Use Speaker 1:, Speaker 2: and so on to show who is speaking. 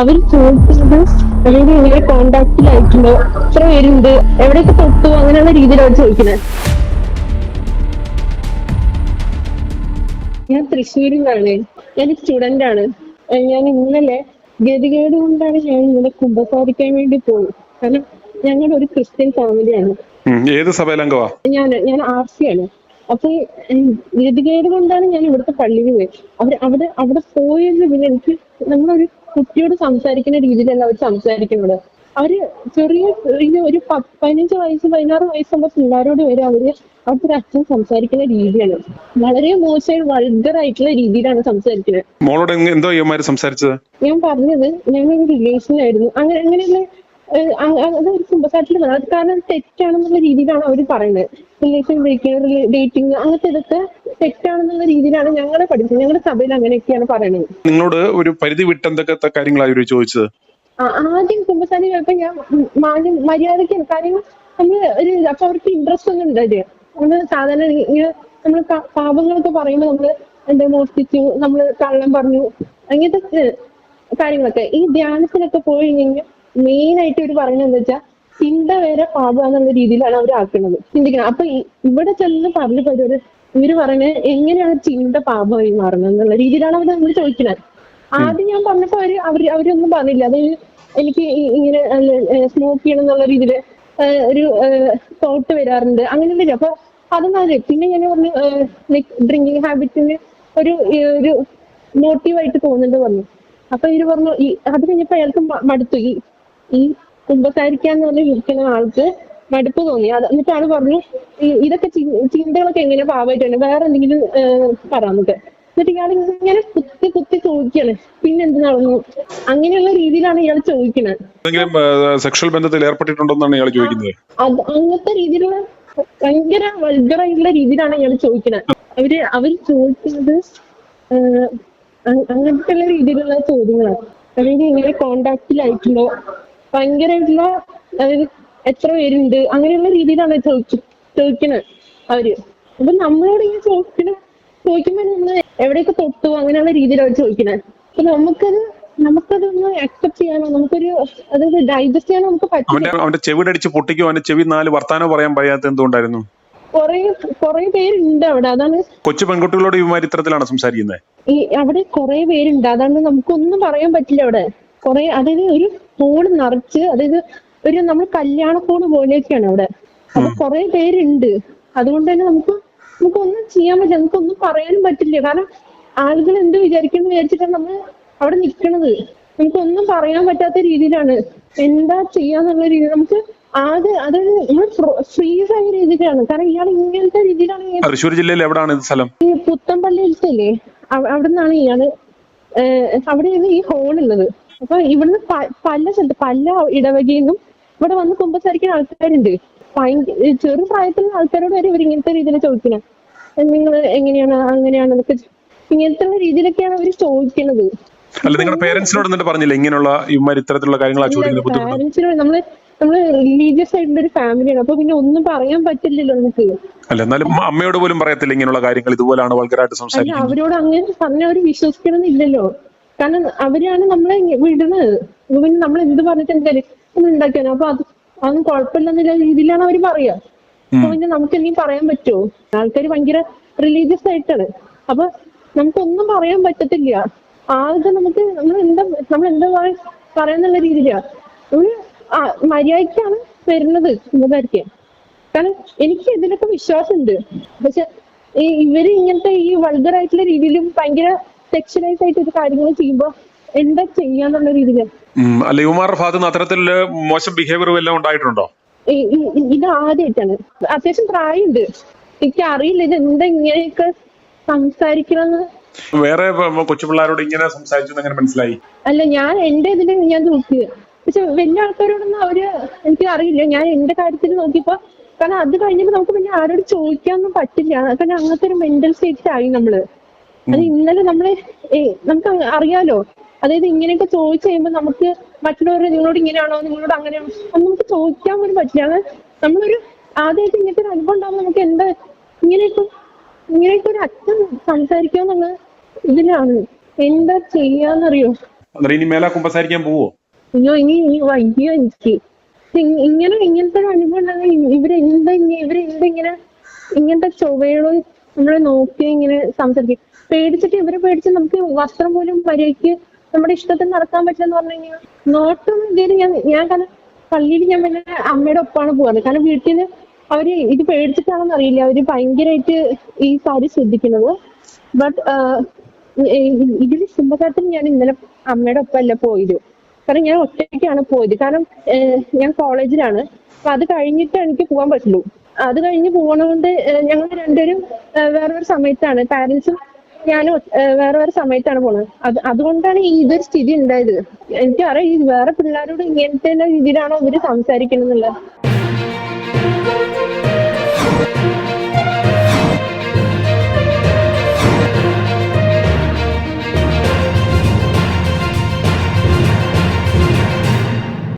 Speaker 1: അവർ ചോദിക്കുന്നത് അതായത് ഇങ്ങനെ കോണ്ടാക്റ്റിലായിട്ടുണ്ടോ എത്ര പേരുണ്ട്? എവിടെയൊക്കെ തൊട്ടു? അങ്ങനെയുള്ള രീതിയിലാണ് ചോദിക്കുന്നത് ഞാൻ തൃശ്ശൂരിൽ നിന്നാണ് ഞാൻ സ്റ്റുഡന്റ് ആണ്. ഞാൻ ഇന്നലെ ഗതികേട് കൊണ്ടാണ് ഞാൻ ഇന്നലെ കുമ്പസാരിക്കാൻ വേണ്ടി പോയി കാരണം ഞങ്ങൾ ഒരു ക്രിസ്ത്യൻ ഫാമിലിയാണ്
Speaker 2: ഏത് സഭയിലംഗവാ?
Speaker 1: ഞാൻ ഞാൻ ആർ സി ആണ് അപ്പൊ ഗതികേട് കൊണ്ടാണ് ഞാൻ ഇവിടുത്തെ പള്ളിയിൽ പോയത്. അവർ അവിടെ അവിടെ പോയത് പിന്നെ എനിക്ക് നമ്മളൊരു കുട്ടിയോട് സംസാരിക്കുന്ന രീതിയിലല്ല അവർ സംസാരിക്കുന്നത്. അവർ ചെറിയ ചെറിയ ഒരു പതിനഞ്ച് വയസ്സ് പതിനാറ് വയസ്സുള്ള പിള്ളേരോട് വരെ അവർ അവിടുത്തെ ഒരു അച്ഛൻ സംസാരിക്കുന്ന രീതിയാണ്. വളരെ മോശമായി വൾഗർ ആയിട്ടുള്ള രീതിയിലാണ് സംസാരിക്കുന്നത്.
Speaker 2: മോളോട് എന്തോ സംസാരിച്ചത്?
Speaker 1: ഞാൻ പറഞ്ഞത് ഞങ്ങളൊരു റിലേഷനിലായിരുന്നു അങ്ങനെ അങ്ങനെയുള്ള അത് ഒരു പറഞ്ഞു അത് കാരണം തെറ്റാണെന്നുള്ള രീതിയിലാണ് അവർ പറയുന്നത്. റിലേഷൻ ബ്രേക്കിംഗ് ഡേറ്റിംഗ് അങ്ങനത്തെ ഇതൊക്കെ തെറ്റാണെന്നുള്ള രീതിയിലാണ് ഞങ്ങളെ പഠിച്ചത്. ഞങ്ങളുടെ സഭയിൽ അങ്ങനെയൊക്കെയാണ് പറയുന്നത്
Speaker 2: നിങ്ങളോട് ഒരു പരിധി വിട്ടെന്തൊക്കെ കാര്യങ്ങളാണ് ഇവർ ചോദിച്ചത്?
Speaker 1: ആദ്യം കുമ്പസാരി കേൾക്കാൻ ഞാൻ മാന്യം മര്യാദയ്ക്ക് കാര്യം നമ്മൾ ഒരു അപ്പൊ അവർക്ക് ഇൻട്രസ്റ്റ് ഒന്നും ഉണ്ടായില്ല നമ്മൾ സാധാരണ ഇങ്ങനെ നമ്മൾ ക- പാപങ്ങളൊക്കെ പറയുമ്പോ നമ്മൾ എന്താ മോഷ്ടിച്ചു നമ്മൾ കള്ളം പറഞ്ഞു അങ്ങനത്തെ കാര്യങ്ങളൊക്കെ. ഈ ധ്യാനത്തിനൊക്കെ പോയി കഴിഞ്ഞാൽ മെയിൻ ആയിട്ട് ഇവർ പറയുന്നത് എന്താ വെച്ചാൽ ചിന്ത വരെ പാപം എന്നുള്ള രീതിയിലാണ് അവർ ആക്കുന്നത് ചിന്തിക്കണം. അപ്പൊ ഇവിടെ ചെന്ന് പറഞ്ഞു പോയത് ഇവർ പറയുന്നത് എങ്ങനെയാണ് ചിന്ത പാപമായി മാറുന്നത് എന്നുള്ള രീതിയിലാണ് അവർ നമ്മൾ ചോദിക്കുന്നത്. ആദ്യം ഞാൻ പറഞ്ഞപ്പോ അവർ അവർ അവരൊന്നും പറഞ്ഞില്ല. അത് എനിക്ക് ഇങ്ങനെ സ്മോക്ക് ചെയ്യണം എന്നുള്ള രീതിയിൽ ഒരു തോട്ട് വരാറുണ്ട്. അങ്ങനെയൊന്നുമില്ല അപ്പൊ അതൊന്നും അറിയില്ല പിന്നെ ഞാൻ പറഞ്ഞു ലൈക് ഡ്രിങ്കിങ് ഹാബിറ്റിന് ഒരു ഒരു മോട്ടീവായിട്ട് തോന്നുന്നുണ്ട് പറഞ്ഞു. അപ്പൊ ഇവർ പറഞ്ഞു ഈ അത് കഴിഞ്ഞപ്പോ അയാൾക്ക് മടുത്തു. ഈ ഈ കുമ്പസാരിക്കാന്ന് പറഞ്ഞ് ഇരിക്കുന്ന ആൾക്ക് മടുപ്പ് തോന്നി. അത് എന്നിട്ടാണ് പറഞ്ഞു ഇതൊക്കെ ചിന്തകളൊക്കെ എങ്ങനെ പാവമായിട്ടാണ് വേറെ എന്തെങ്കിലും പറയാന്നൊക്കെ എന്നിട്ട് ഇയാൾ ഇങ്ങനെ കുത്തി കുത്തി ചോദിക്കാണ്. പിന്നെ എന്ത് നടന്നു? അങ്ങനെയുള്ള രീതിയിലാണ് ഇയാൾ ചോദിക്കുന്നത്.
Speaker 2: എന്തെങ്കിലും സെക്ഷൽ ബന്ധത്തിൽ ഏർപ്പെട്ടിട്ടുണ്ടോന്നാണ് ഇയാൾ ചോദിക്കുന്നത്.
Speaker 1: അത് അങ്ങനത്തെ രീതിയിലുള്ള ഭയങ്കര വൾഗറായിട്ടുള്ള രീതിയിലാണ് ഇയാൾ ചോദിക്കുന്നത്. അവർ അവർ ചോദിക്കുന്നത് അങ്ങനത്തെ രീതിയിലുള്ള ചോദ്യങ്ങളാണ്. അതായത് ഇങ്ങനെ കോണ്ടാക്റ്റിലായിട്ടുണ്ടോ ഭയങ്കരമായിട്ടുള്ള അതായത് എത്ര പേരുണ്ട് അങ്ങനെയുള്ള രീതിയിലാണ് ചോദിച്ചു ചോദിക്കുന്നത് അവർ. അപ്പൊ നമ്മളോട് ഇങ്ങനെ ചോദിക്കണ ചോദിക്കുമ്പോ നമ്മൾ എവിടെയൊക്കെ തൊട്ടു അങ്ങനെയുള്ള രീതിയിലാണ് ചോദിക്കുന്നത് അപ്പൊ നമുക്കത് നമുക്കതൊന്ന് അക്സെപ്റ്റ് ചെയ്യാനോ നമുക്കൊരു അതായത് ഡൈജസ്റ്റ് ചെയ്യാനോ നമുക്ക് പറ്റില്ല.
Speaker 2: അവന്റെ ചെവി ചെവിടടിച്ച് പൊട്ടിക്കോ അവന്റെ ചെവി നാല് വർത്താനോ പറയാൻ പറയാത്ത എന്തുകൊണ്ടായിരുന്നു
Speaker 1: കൊറേ കൊറേ പേരുണ്ട് അവിടെ. അതാണ്
Speaker 2: കൊച്ചു പെൺകുട്ടികളോട് ഇവന്മാർ ഇത്തരത്തിലാണ് സംസാരിക്കുന്നത്?
Speaker 1: ഈ അവിടെ കൊറേ പേരുണ്ട്. അതാണ് നമുക്കൊന്നും പറയാൻ പറ്റില്ല അവിടെ. കൊറേ അതായത് ഒരു ഫോൺ നിറച്ച് അതായത് ഒരു നമ്മൾ കല്യാണ ഫോൺ പോലെയൊക്കെയാണ് അവിടെ. അപ്പൊ കുറെ പേരുണ്ട്. അതുകൊണ്ട് തന്നെ നമുക്ക് നമുക്ക് ഒന്നും ചെയ്യാൻ പറ്റില്ല. നമുക്ക് ഒന്നും പറയാനും പറ്റില്ല. കാരണം ആളുകൾ എന്ത് വിചാരിക്കണം വിചാരിച്ചിട്ടാണ് നമ്മൾ അവിടെ നിൽക്കണത്. നമുക്ക് ഒന്നും പറയാൻ പറ്റാത്ത രീതിയിലാണ്. എന്താ ചെയ്യാന്നുള്ള രീതി നമുക്ക് ആകെ അതായത് നമ്മൾ ഫ്രീസ് ആയ രീതിയിലാണ്. കാരണം ഇയാൾ ഇങ്ങനത്തെ രീതിയിലാണ്
Speaker 2: തൃശ്ശൂർ ജില്ലയിൽ എവിടാണ് ഇത് സ്ഥലം?
Speaker 1: ഈ പുത്തമ്പള്ളിയിലത്തെ അവിടെ നിന്നാണ് ഇയാൾ അവിടെയാണ് ഈ ഹോൾ ഉള്ളത്. അപ്പൊ ഇവിടുന്ന് പല സ്ഥലത്ത് പല ഇടവകയിൽ നിന്നും ഇവിടെ വന്ന് കുമ്പസാരിക്കുന്ന ആൾക്കാരുണ്ട്. ഭയങ്കര ചെറു പ്രായത്തിലുള്ള ആൾക്കാരോട് വരെ ഇവർ ഇങ്ങനത്തെ രീതിയിൽ ചോദിക്കുന്നത് നിങ്ങൾ എങ്ങനെയാണ് അങ്ങനെയാണ് എന്നൊക്കെ ഇങ്ങനത്തെ രീതിയിലൊക്കെയാണ് അവർ ചോദിക്കുന്നത്
Speaker 2: അല്ല നിങ്ങളുടെ പേരൻസിനോട് എന്നിട്ട് പറഞ്ഞില്ല ഇങ്ങനെയുള്ള ഇവന്മാർ ഇത്തരത്തിലുള്ള കാര്യങ്ങളാ ചോദിക്കുന്നത് ബുദ്ധിമുട്ട്?
Speaker 1: നമ്മൾ നമ്മൾ റിലീജിയസ് ആയിട്ടുള്ള ഒരു ഫാമിലിയാണ് അപ്പൊ പിന്നെ ഒന്നും പറയാൻ പറ്റില്ലല്ലോ നമുക്ക്.
Speaker 2: അല്ല എന്നാലും അമ്മയോട് പോലും പറയത്തില്ല ഇങ്ങനെയുള്ള കാര്യങ്ങൾ? ഇതുപോലാണ് വൾഗറായിട്ട് സംസാരിക്കുന്നത്.
Speaker 1: അവരോട് അങ്ങനെ പറഞ്ഞ അവർ വിശ്വസിക്കണമെന്നില്ലല്ലോ. കാരണം അവരാണ് നമ്മളെ വിടുന്നത്. പിന്നെ നമ്മൾ എന്ത് പറഞ്ഞിട്ട് എന്തായാലും ഒന്ന് ഉണ്ടാക്കിയാണ് അപ്പൊ അത് അതൊന്നും കുഴപ്പമില്ലെന്നുള്ള രീതിയിലാണ് അവർ പറയാ അപ്പൊ പിന്നെ നമുക്ക് എന്തെങ്കിലും പറയാൻ പറ്റുമോ? ആൾക്കാർ ഭയങ്കര റിലീജിയസ് ആയിട്ടാണ്. അപ്പൊ നമുക്കൊന്നും പറയാൻ പറ്റത്തില്ല. ആകെ നമുക്ക് നമ്മൾ എന്താ നമ്മൾ എന്താ പറയാ പറയാന്നുള്ള രീതിയിലാ. ഒരു മര്യാദക്കാണ് മര്യാദയ്ക്കാണ് വരുന്നത് ഉപകരിക്കാൻ കാരണം എനിക്ക് ഇതിലൊക്കെ വിശ്വാസമുണ്ട്. പക്ഷെ ഈ ഇവർ ഇങ്ങനത്തെ ഈ വൾഗർ ആയിട്ടുള്ള രീതിയിലും ഭയങ്കര സെക്ഷനൈസ് ആയിട്ട് കാര്യങ്ങൾ ചെയ്യുമ്പോ എന്താ ചെയ്യാന്നുള്ള
Speaker 2: രീതിയിൽ. അല്ല ഇവന്മാരുടെ ഭാഗത്ത് നിന്ന് അത്തരത്തിൽ മോശം ബിഹേവിയർ വല്ലതും ഉണ്ടായിട്ടുണ്ടോ?
Speaker 1: ഇത് ആദ്യമായിട്ടാണ് അത്യാവശ്യം പ്രായമുണ്ട്. എനിക്ക് അറിയില്ല ഇത് എന്താ ഇങ്ങനെയൊക്കെ സംസാരിക്കണമെന്ന്
Speaker 2: വേറെ കൊച്ചു പിള്ളേരോട് ഇങ്ങനെ സംസാരിച്ചു എങ്ങനെ മനസ്സിലായി?
Speaker 1: അല്ല ഞാൻ എന്റെ ഇതിൽ ഞാൻ നോക്കിയത് പക്ഷെ വലിയ ആൾക്കാരോടൊന്നും അവർ എനിക്ക് അറിയില്ല. ഞാൻ എന്റെ കാര്യത്തിൽ നോക്കിയപ്പോ കാരണം അത് കഴിഞ്ഞപ്പോ നമുക്ക് പിന്നെ ആരോട് ചോദിക്കാനൊന്നും പറ്റില്ല. കാരണം അങ്ങനത്തെ ഒരു മെന്റൽ സ്റ്റേറ്റ് ആയി നമ്മൾ. അത് ഇന്നലെ നമ്മൾ ഏ, നമുക്ക് അറിയാലോ. അതായത് ഇങ്ങനെയൊക്കെ ചോദിച്ചു കഴിയുമ്പോ നമുക്ക് മറ്റുള്ളവർ നിങ്ങളോട് ഇങ്ങനെയാണോ നിങ്ങളോട് അങ്ങനെയാണോ അതൊന്നും നമുക്ക് ചോദിക്കാൻ പോലും പറ്റില്ല. അത് നമ്മളൊരു ആദ്യമായിട്ട് ഇങ്ങനത്തെ ഒരു അനുഭവം ഉണ്ടാകുമ്പോൾ നമുക്ക് എന്താ ഇങ്ങനെയൊക്കെ ഇങ്ങനെയൊക്കെ ഒരു അച്ഛൻ സംസാരിക്കാന്നുള്ള ഇതിലാണ്. എന്താ ചെയ്യാന്നറിയോ?
Speaker 2: അന്നേരം ഇനി മേലെ കുമ്പസാരിക്കാൻ പോവോ?
Speaker 1: അയ്യോ ഇനി ഇനി വയ്യോ എനിക്ക്. ഇങ്ങനെ ഇങ്ങനത്തെ ഒരു അനുഭവം ഉണ്ടെങ്കിൽ ഇവരെന്താ ഇവരെന്താ ഇങ്ങനെ ഇങ്ങനത്തെ ചൊവ്വകളും നമ്മളെ നോക്കി ഇങ്ങനെ സംസാരിക്കും. പേടിച്ചിട്ട് ഇവരെ പേടിച്ച് നമുക്ക് വസ്ത്രം പോലും മര്യാദയ്ക്ക് നമ്മുടെ ഇഷ്ടത്തിന് നടക്കാൻ പറ്റില്ലെന്ന് പറഞ്ഞു കഴിഞ്ഞാൽ നോട്ടും ഇതിന് ഞാൻ ഞാൻ കാരണം പള്ളിയിൽ ഞാൻ പിന്നെ അമ്മയുടെ ഒപ്പമാണ് പോകുന്നത് കാരണം വീട്ടിൽ അവർ ഇത് പേടിച്ചിട്ടാണെന്ന് അറിയില്ല. അവർ ഭയങ്കരമായിട്ട് ഈ കാര്യം ശ്രദ്ധിക്കുന്നത്. ബട്ട് ഇതിൽ കുംഭകാലത്തിൽ ഞാൻ ഇന്നലെ അമ്മയുടെ ഒപ്പമല്ല പോയത്. കാരണം ഞാൻ ഒറ്റയ്ക്കാണ് പോയത്. കാരണം ഞാൻ കോളേജിലാണ്. അപ്പൊ അത് കഴിഞ്ഞിട്ട് എനിക്ക് പോകാൻ പറ്റുള്ളൂ. അത് കഴിഞ്ഞ് പോണോണ്ട് ഞങ്ങൾ രണ്ടുപേരും വേറെ സമയത്താണ് പാരന്റ്സും ഞാനും വേറെ വേറെ സമയത്താണ് പോണത് അത് അതുകൊണ്ടാണ് ഈ ഇതൊരു സ്ഥിതി ഉണ്ടായത്. എനിക്കറിയാം ഈ വേറെ പിള്ളേരോട് ഇങ്ങനത്തെ രീതിയിലാണോ ഇവർ സംസാരിക്കണമെന്നുള്ളത്